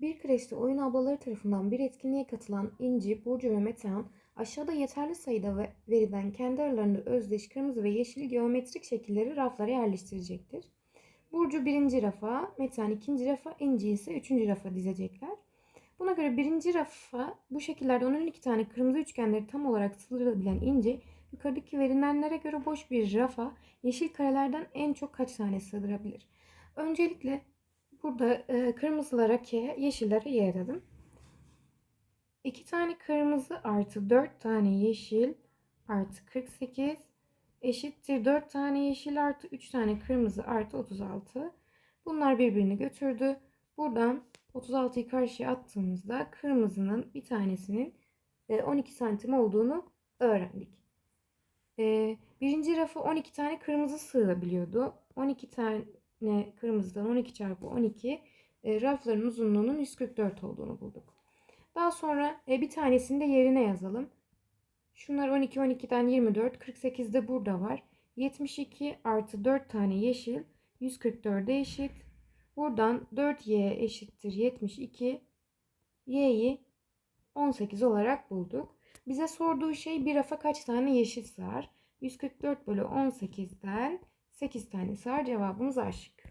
Bir kreşte oyun ablaları tarafından bir etkinliğe katılan İnci, Burcu ve Metehan aşağıda yeterli sayıda ve veriden kendi aralarında özdeş kırmızı ve yeşil geometrik şekilleri raflara yerleştirecektir. Burcu birinci rafa, Metehan ikinci rafa, İnci ise üçüncü rafa dizecekler. Buna göre birinci rafa bu şekillerde 12 tane kırmızı üçgenleri tam olarak sığdırabilen İnci, yukarıdaki verilenlere göre boş bir rafa yeşil karelerden en çok kaç tane sığdırabilir? Öncelikle burada e, kırmızılara K, yeşillere Y dedim. 2 tane kırmızı artı 4 tane yeşil artı 48 eşittir 4 tane yeşil artı 3 tane kırmızı artı 36. Bunlar birbirini götürdü. Buradan 36'yı karşıya attığımızda kırmızının bir tanesinin e, 12 santim olduğunu öğrendik. E, birinci rafa 12 tane kırmızı sığabiliyordu. 12 tane kırmızıdan 12 çarpı 12 e, rafların uzunluğunun 144 olduğunu bulduk. Daha sonra e, bir tanesini de yerine yazalım. Şunlar 12, 12'den 24, 48 de burada var. 72 artı 4 tane yeşil 144'e eşit. Buradan 4y eşittir 72. y'yi 18 olarak bulduk. Bize sorduğu şey bir rafa kaç tane yeşil sığar? 144 bölü 18'den 8 tane sığar. Cevabımız A şıkkı.